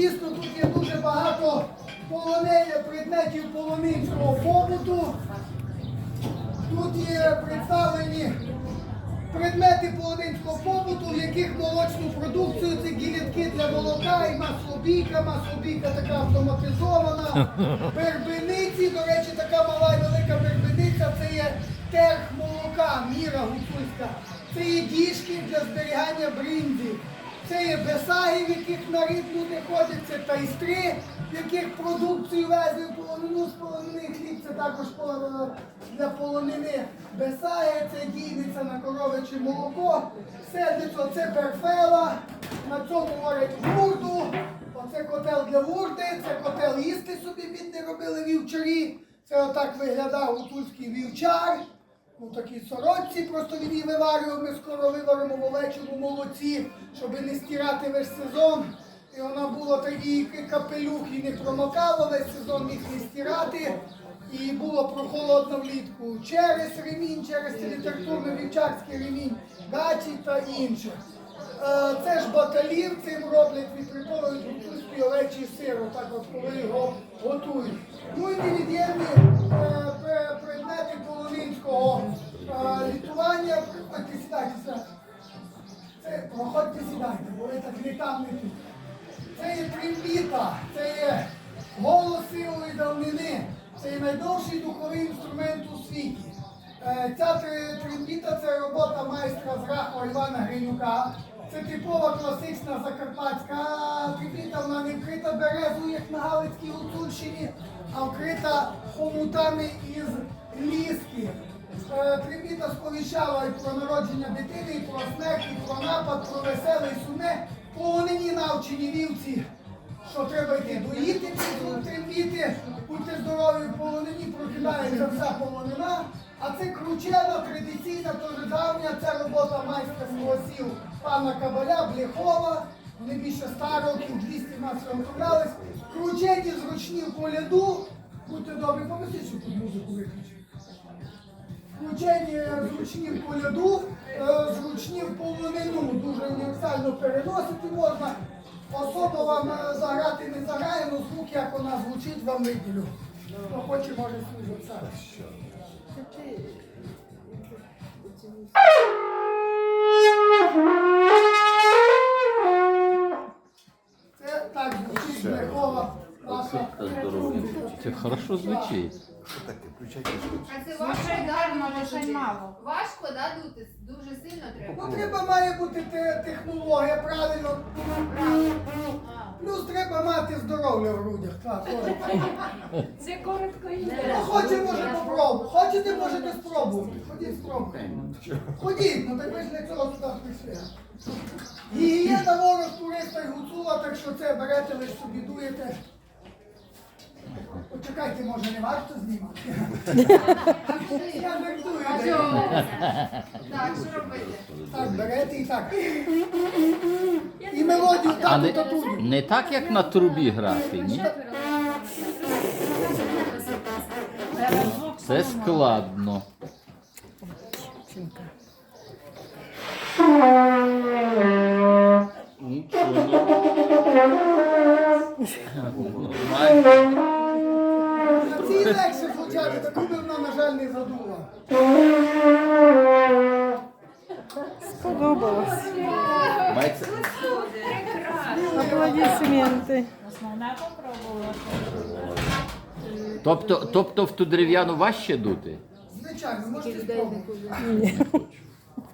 дійсно тут є дуже багато полонеє предметів полонинського побуту. Тут є представлені предмети полонинського побуту, в яких молочну продукцію це гілятки для молока і маслобійка. Маслобійка така автоматизована. Бербениці, до речі, така мала і велика бербениця, це є терх молока, міра гуцульська. Це є діжки для зберігання бринзі. Це є бесаги, в яких на рід люди ходять, це тайстри, в яких продукцію везли в полонину з полонини хліб, це також для полонини. Бесаги, це дійниця на коровиче молоко, седлицо, це перфела, на цьому варять вурду, оце котел для вурди, це котел їсти собі бідні робили вівчарі, це отак виглядав гуцульський вівчар. У такій сорочці, просто він її виварював, ми скоро виваримо в овечому молоці, щоб не стирати весь сезон. І вона була такий капелюх і не промокала, весь сезон міг не стирати. І було прохолодно влітку через ремінь, через літературно вівчарський ремінь, гачі та інше. Е, Це ж баталів, цим роблять, відпритовують гуцульський овечий сир, отак от коли його готують. Ну і невід'ємні е, предмети полонинського е, літування. Проходьте, сідайте. Це, проходьте, сідайте, бо ви так не там, не тут. Це є трембіта, це є голос силої давнини, це є найдовший духовий інструмент у світі. Ця трембіта це робота майстра з Рахова Івана Гринюка. Це типова класична закарпатська трембіта, вона не вкрита березою, як на Галицькій Гуцульщині, а вкрита хомутами із ліски. Е, сповіщала і про народження дитини, і про смерть, і про напад, про веселе і сумне. Полонині навчені вівці, що треба йти доїти під трембіти, будьте здорові в полонині, прокидається вся полонина. А це кручена, традиційна, дуже давня, це робота з голосів пана Кабаля, Бляхова. Вони більше 100 років, 200 нас виготовлялись. Кручені, зручні в поляду. Будьте добрі, помістіть, щоб тут музику виключити. Включені зручні в коляду, е, зручні в полонину, дуже універсально переносити можна. Особо вам е, заграти не заграє, але звук, як вона звучить, вам виділю. Хто хоче, може свій записати. Це Це хорошо звучить. А це важко, да, може мало. Важко, да, дути? Дуже сильно треба. Ну, треба має бути те- технологія, правильно. А. Плюс треба мати здоров'я в грудях. Так. Це коротко і Ну, хоче, може попробувати. Хочете, можете спробувати. Ходіть, спробуйте. Ходіть, ну так ви ж для цього сюди прийшли. Гігієна ворог туриста і гуцула, так що це берете, ви ж собі дуєте. Почекайте, може не варто знімати. Я жартую. Так, що робити? Так, берете і так. І мелодію А так не, та тут. не так, як на трубі грати, ні? Це складно. Нічого. Нормально. Легше звучати, таку би вона, на жаль, не задула. Сподобалось. Мається- Аплодисменти. основна попробувала. Тобто, тобто в ту дерев'яну важче дути? Звичайно, можете спробувати.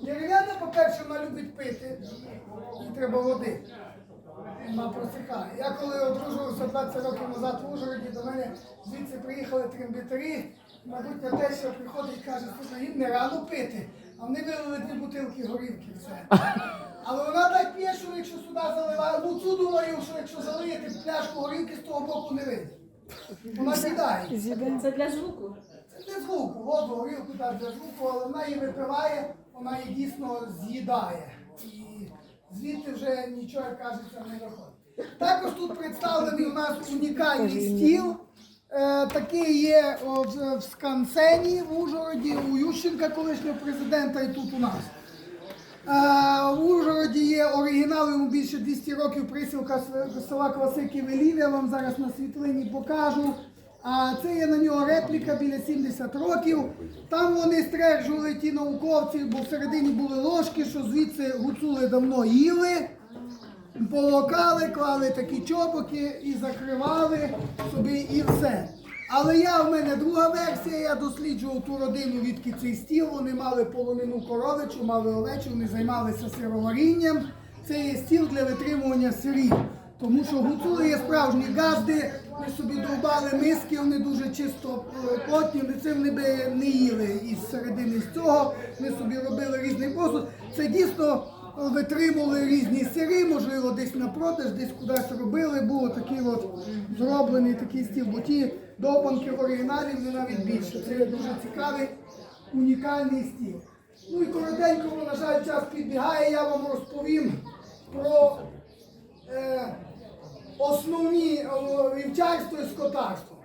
Дерев'яна, по-перше, вона любить пити, їй треба води. Вона просихає. Я коли одружувався 20 років назад в Ужгороді, до мене звідси приїхали трембітарі. Мабуть, на те, що приходить і каже, слухай, їм не рано пити, а вони вилили дві бутилки горівки все. Але вона так п'є, що якщо сюди заливає, ну цю думаю, що якщо залиєте пляшку горівки, з того боку не вийде. Вона сідає. Це для звуку. Це не звуку, воду, горілку так для звуку, але вона її випиває, вона її дійсно з'їдає. І звідти вже нічого, як кажеться, не виходить. Також тут представлений у нас унікальний стіл. Е, такий є в, Скансені в Ужгороді, у Ющенка, колишнього президента, і тут у нас. Е, В Ужгороді є оригінал, йому більше 200 років присілка села Квасики Велів, я вам зараз на світлині покажу. А це є на нього репліка біля 70 років. Там вони стверджували ті науковці, бо всередині були ложки, що звідси гуцули давно їли, полокали, клали такі чопоки і закривали собі і все. Але я в мене друга версія, я досліджував ту родину, відки цей стіл. Вони мали полонину коровичу, мали овечу, вони займалися сироварінням. Це є стіл для витримування сирів. Тому що гуцули є справжні газди, вони собі довбали миски, вони дуже чисто е, плотні, вони це вони би не їли із середини з цього. Ми собі робили різний посуд. Це дійсно витримували різні сири, можливо, десь на продаж, десь кудись робили. Було такий от зроблений такий стіл, бо ті довбанки в оригіналі вони навіть більше. Це дуже цікавий, унікальний стіл. Ну і коротенько, на жаль, час підбігає, я вам розповім про е, основні вівчарство і скотарство.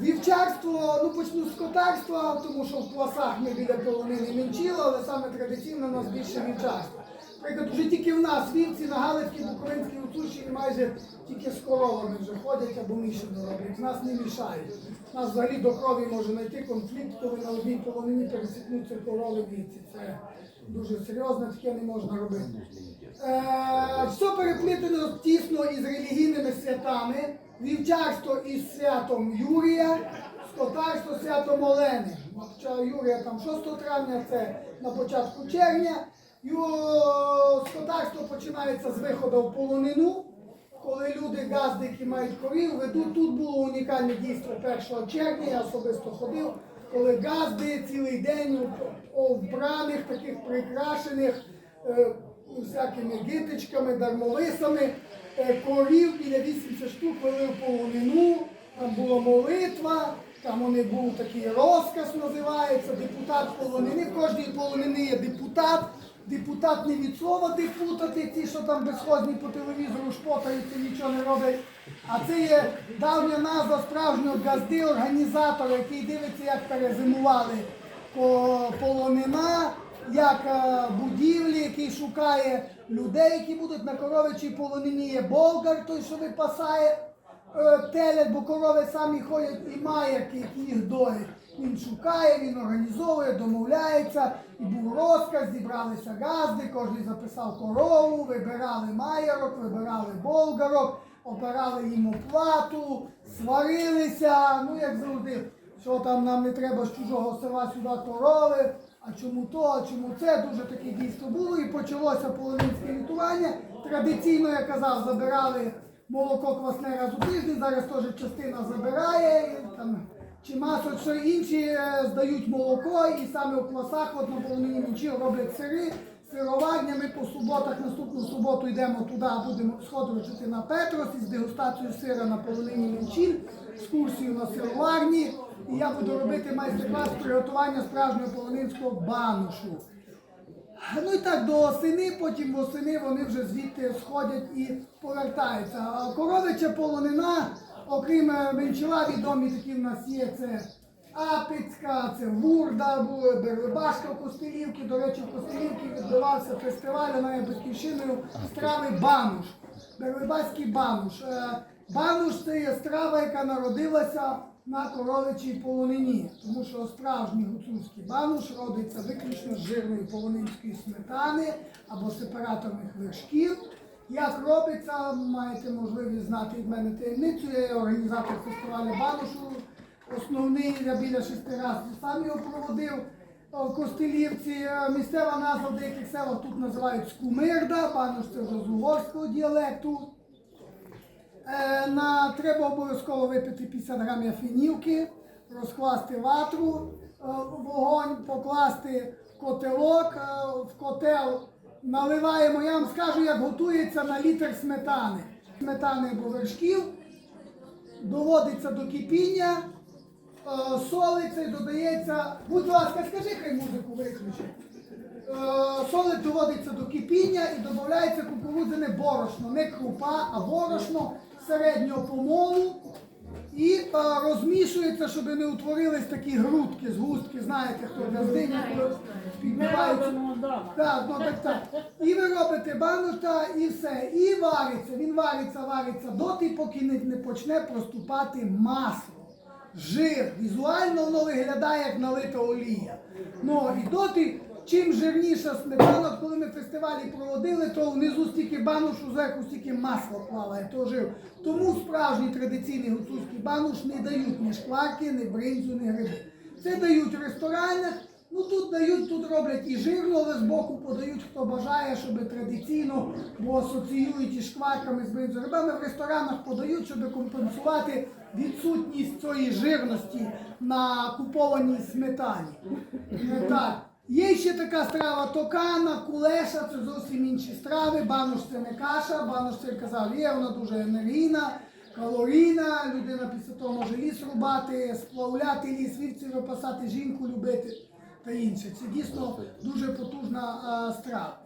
Вівчарство, ну почну з скотарства, тому що в класах ми біля полонини мінчили, але саме традиційно у нас більше вівчарство. Наприклад, вже тільки в нас вівці на Галицькій, Буковинській, Гуцульщині майже тільки з коровами вже ходять або мішано роблять. Нас не мішають. Нас взагалі до крові може знайти конфлікт, коли на одній полонині пересікнуться корови вівці. Це дуже серйозно, таке не можна робити. Е, все переплетено тісно із релігійними святами, вівчарство із святом Юрія, скотарство святом Олени. Хоча Юрія там 6 травня, це на початку червня. Скотарство починається з виходу в полонину, коли люди, газди, які мають корів, ведуть. Тут було унікальне дійство 1 червня, я особисто ходив, коли газди цілий день вбраних, таких прикрашених е, всякими гитичками, дармовисами, е, корів біля 80 штук вели в полонину, там була молитва, там вони був такий розказ називається, депутат полонини. В кожній полонини є депутат. Депутат не від слова депутати, ті, що там безхозні по телевізору шпотаються, нічого не роблять. А це є давня назва справжнього газди, організатора, який дивиться, як перезимували полонина, як е, будівлі, який шукає людей, які будуть на коровичій полонині. Є болгар, той, що випасає е, телять, бо корови самі ходять і маєрки, які їх доять. Він шукає, він організовує, домовляється. І був розказ, зібралися газди, кожен записав корову, вибирали маєрок, вибирали болгарок, обирали їм оплату, сварилися. Ну як завжди, що там нам не треба з чужого села сюди корови. А чому то, а чому це? Дуже таке дійство було. І почалося половинське літування. Традиційно, я казав, забирали молоко квасне раз у тиждень, зараз теж частина забирає. Там, чи масо, що інші е, здають молоко, і саме у квасах от на полонині нічого роблять сири, сироварня. Ми по суботах, наступну суботу йдемо туди, будемо сходити на Петрос із дегустацією сира на полонині Мінчіль, екскурсію на сироварні. І я буду робити майстер-клас приготування справжнього полонинського банушу. Ну і так до осени, потім восени вони вже звідти сходять і повертаються. Коровича полонина, окрім е, Менчила, відомі такі в нас є це Апицька, це Вурда, була Берлибашка в. До речі, в Костелівці відбувався фестиваль, є батьківщиною страви Бануш. Берлибаський бануш. Е, Бануш це є страва, яка народилася на коровичій полонині, тому що справжній гуцульський бануш родиться виключно з жирної полонинської сметани або сепараторних вершків. Як робиться, маєте можливість знати від мене таємницю. Я є організатор фестивалю банушу. Основний я біля шести разів сам його проводив. О, Костелівці, Е, місцева назва в деяких селах тут називають скумирда, бануш це з угорського діалекту. Е, на, треба обов'язково випити 50 грамів фінівки, розкласти ватру, е, вогонь, покласти в котелок, е, в котел наливаємо. Я вам скажу, як готується на літр сметани. Сметани або вершків, доводиться до кипіння, е, солиться і додається. Будь ласка, скажи, хай музику виключить. Е, Солить доводиться до кипіння і додається кукурудзяне борошно, не крупа, а борошно середнього помолу. І е, розмішується, щоб не утворились такі грудки, згустки, знаєте, хто підбивають. робимо. Так, ну так, так. І ви робите банота і все. І вариться. Він вариться, вариться доти, поки не, не почне проступати масло. Жир. Візуально воно виглядає як налита олія. Ну і доти, чим жирніша сметана, коли ми фестивалі проводили, то внизу стільки бануш, зверху стільки масла плаває, то жир. Тому справжній традиційний гуцульський бануш не дають ні шкварки, ні бринзу, ні гриби. Це дають в ресторанах. Ну тут дають, тут роблять і жирно, але збоку подають, хто бажає, щоб традиційно, бо асоціюють із шкварками з бринзорибами. В ресторанах подають, щоб компенсувати відсутність цієї жирності на купованій сметані. Так. Є ще така страва токана, кулеша, це зовсім інші страви. Бануш це не каша, бануш це казав, є, вона дуже енергійна, калорійна. Людина після того може ліс рубати, сплавляти ліс, вівці випасати, жінку любити та інше. Це дійсно дуже потужна а, страва.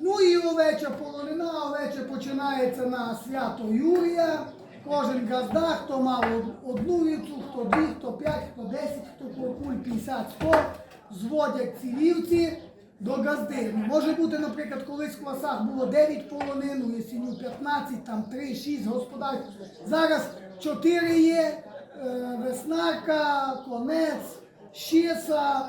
Ну і овеча полонина, овеча починається на свято Юрія. Кожен газда, хто мав одну вівцю, хто дві, хто п'ять, хто десять, хто куль 50, 100, зводять ці вівці до газди. Може бути, наприклад, колись в класах було 9 полонин, у ясіню 15, там 3, 6 господарств. Зараз 4 є, е, веснарка, конець, щеса,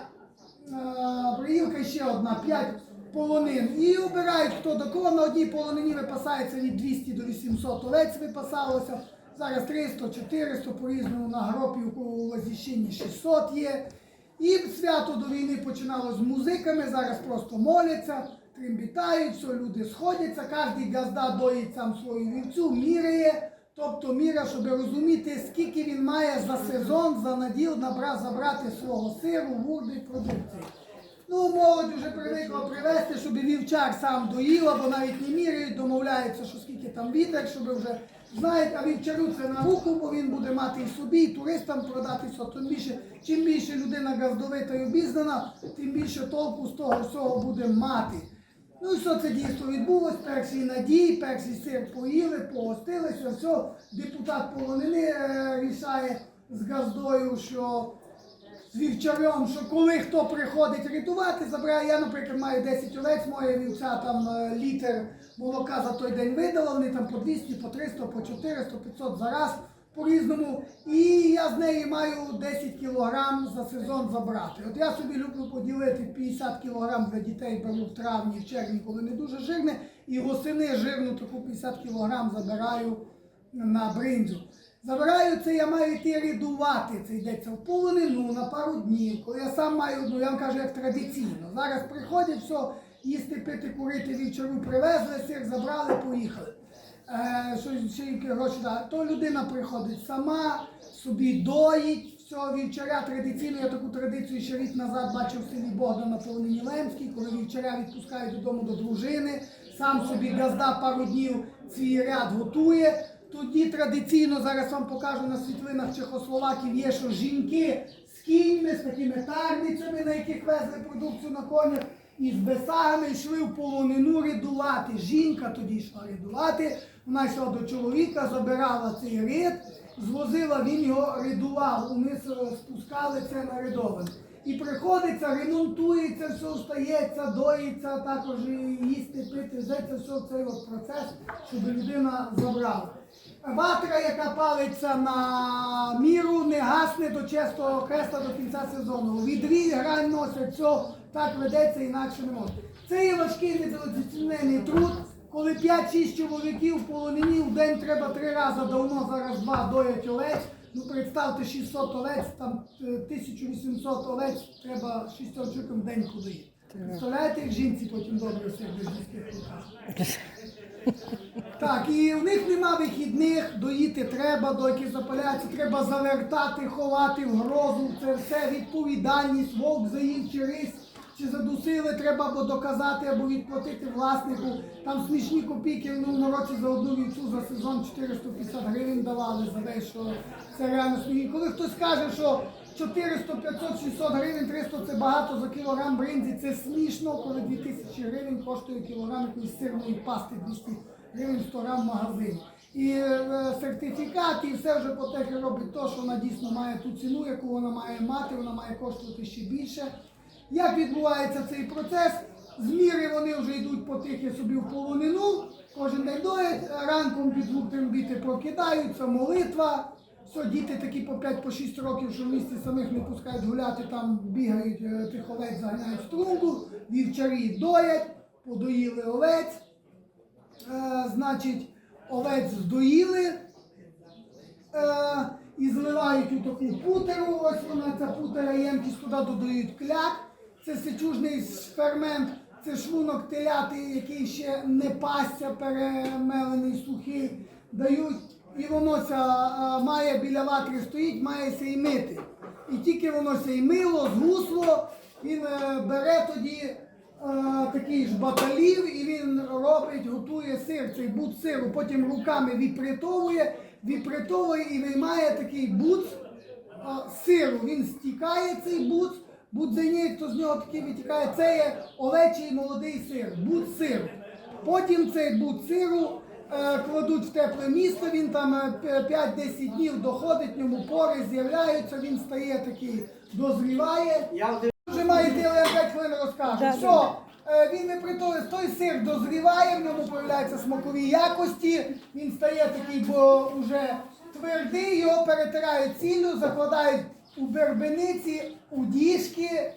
Бриївка ще одна, 5 полонин. І обирають хто до кого. На одній полонині випасається від 200 до 800 овець випасалося. Зараз 300, 400, по-різному на гропі у Лазіщині 600 є. І свято до війни починалося з музиками, зараз просто моляться, трембітають, все, люди сходяться, кожен газда доїть сам свою вівцю, міряє. Тобто міра, щоб розуміти, скільки він має за сезон, за наділ набра, забрати свого сиру, вурди і продукції. Ну, молодь вже привикла привезти, щоб вівчар сам доїв, або навіть не міряють, домовляються, що скільки там вітер, щоб вже знають, а вівчарю це на руку, бо він буде мати і собі, і туристам продатися. Тим більше, чим більше людина газдовита і обізнана, тим більше толку з того всього буде мати. Ну і що це дійство відбулось? Перший надій, перший сир поїли, погостилися, все. Депутат полонини е, рішає з газдою, що з вівчарем, що коли хто приходить рятувати, забирає. Я, наприклад, маю 10 овець, моя вівця там е, літр молока за той день видала, вони там по 200, по 300, по 400, 500 за раз по-різному. І я з неї маю 10 кілограм за сезон забрати. От я собі люблю поділити 50 кілограм для дітей беру в травні, в червні, коли не дуже жирне, і восени жирну таку 50 кілограм забираю на бринзу. Забираю це, я маю йти рядувати. Це йдеться в полонину на пару днів. Коли я сам маю, ну я вам кажу, як традиційно. Зараз приходять, все, їсти, пити, курити, вівчару привезли, сир забрали, поїхали. Е, що ще які гроші дали. То людина приходить сама, собі доїть. Все, вівчаря традиційно, я таку традицію ще рік назад бачив в селі Богдана Полонині Лемській, коли вівчаря відпускають додому до дружини, сам собі газда пару днів свій ряд готує. Тоді традиційно, зараз вам покажу на світлинах Чехословаків, є, що жінки з кіньми, з такими тарницями, на яких везли продукцію на конях, і з бесагами йшли в полонину рядувати. Жінка тоді йшла рядувати, вона йшла до чоловіка, забирала цей ряд, звозила, він його рядував, униз спускали це на рядоване. І приходиться, ремонтується, все стається, доїться, також їсти, пити, це все цей от процес, щоб людина забрала. Ватра, яка палиться на міру, не гасне до чистого креста до кінця сезону. Відрі грань носять, все так ведеться, інакше не може. Це є важкий недооцінений труд. Коли 5-6 чоловіків в полонині в день треба три рази давно, зараз два доять овець. Ну представте 600 овець, там е, 1800 овець треба 6 чоловікам в день подоїти. Представляєте, як жінці потім добре все руках. Так, і в них нема вихідних, доїти треба, доки запаляться, треба завертати, ховати в грозу, це все відповідальність, вовк заїв чи рись, чи задусили, треба або доказати, або відплатити власнику. Там смішні копійки в минулому році за одну вівцю за сезон 450 гривень давали за те, що це реально смішні. Коли хтось каже, що 400, 500, 600 гривень, 300 це багато за кілограм бринзі, це смішно, коли 2000 гривень коштує кілограм якоїсь сирної пасти 200 гривень 100 грам в і е, сертифікат, і все вже потеки робить то, що вона дійсно має ту ціну, яку вона має мати, вона має коштувати ще більше. Як відбувається цей процес? Зміри вони вже йдуть потихи собі в полонину, кожен день доять, ранком під звук трембіти прокидаються, молитва. Все, діти такі по 5-6 років, що в місті самих не пускають гуляти, там бігають, е, тих овець заганяють струнку, вівчарі доять, подоїли овець. Е, значить, овець здоїли е, і зливають у таку путеру. Ось вона ця путера ємкість, туди додають кляк. Це сечужний фермент, це шлунок теляти, який ще не пасся, перемелений сухий, дають. І воно ся, е, має біля ватри стоїть, має ся і тільки воно ся і мило, згусло, він е, бере тоді такий ж баталів і він робить, готує сир, цей бут сиру, потім руками віпритовує, віпритовує і виймає такий буц а, сиру. Він стікає цей буц, будзенік, то з нього такий витікає. Це є овечий молодий сир, буц сиру. Потім цей буц сиру е, кладуть в тепле місто, він там е, 5-10 днів доходить, ньому пори з'являються, він стає такий, дозріває. Маєте, але я 5 хвилин розкажу. Все, е, він не притоли, той сир дозріває, в ньому появляються смакові якості, він стає такий, бо вже твердий, його перетирають ціллю, закладають у бербениці, у діжки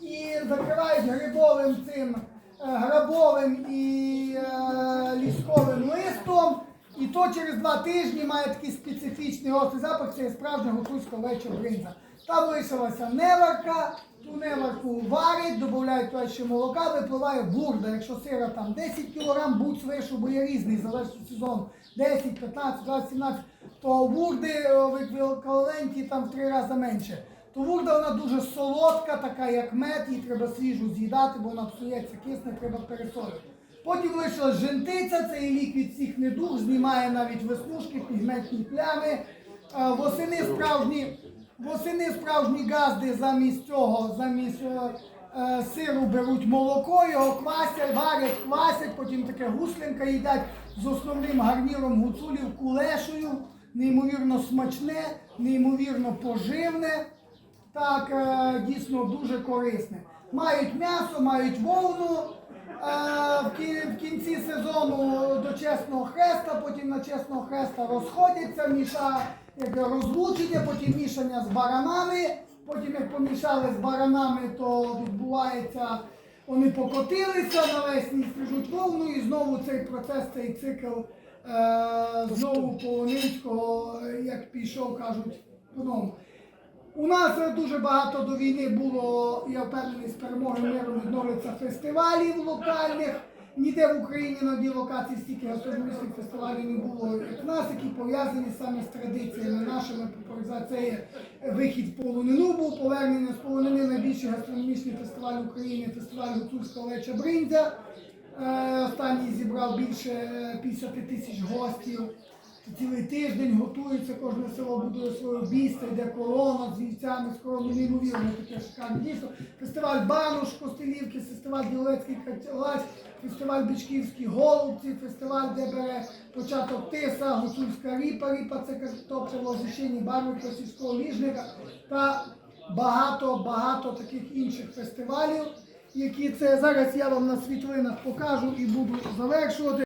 і закривають грибовим цим е, грабовим і е, лісковим листом. І то через два тижні має такий специфічний гострий запах, це є справжня гуцульська овеча бринза. Там лишилася неварка, ту неварку варять, додають туди ще молока, випливає бурда. Якщо сира там 10 кг, будь вишу, бо є різний, залежить від сезону. 10, 15, 20, 17, то бурди е, в еквіваленті там в три рази менше. То вурда вона дуже солодка, така як мед, її треба свіжу з'їдати, бо вона псується, кисне, треба пересолити. Потім лишилась жентиця, це є ліквід всіх недуг, знімає навіть веснушки, пігментні плями. Е, Восени справжні, восени справжні газди замість цього, замість е, е, сиру беруть молоко, його квасять, варять, квасять, потім таке гуслинка їдять з основним гарніром гуцулів кулешою. Неймовірно смачне, неймовірно поживне. Так, е, дійсно дуже корисне. Мають м'ясо, мають вовну. Е, в, кінці сезону до чесного хреста, потім на чесного хреста розходяться, міша, розлучення, потім мішання з баранами. Потім як помішали з баранами, то відбувається, вони покотилися навесні, стрижуть вовну і знову цей процес, цей цикл е, знову Полонинського, як пішов, кажуть, по-новому. У нас дуже багато до війни було, я впевнений, з перемогою миру відновиться фестивалів локальних. Ніде в Україні на одній локації стільки гастрономічних фестивалів не було, як нас, які пов'язані саме з традиціями нашими. Це є вихід в полонину був, повернення з полонини найбільший гастрономічний фестиваль України, фестиваль Гуцульська Леча Бриндзя. Е, Останній зібрав більше е, 50 тисяч гостів. Цілий тиждень готується, кожне село будує своє обійстя, йде колона з вівцями, з короною, неймовірно таке шикарне дійство. Фестиваль Бануш, Костелівки, фестиваль Ділецький Катялась, фестиваль Бичківські Голубці, фестиваль, де бере початок тиса, гуцульська ріпа, ріпа це картопля, означені барви сільського ліжника та багато-багато таких інших фестивалів, які це зараз я вам на світлинах покажу і буду завершувати.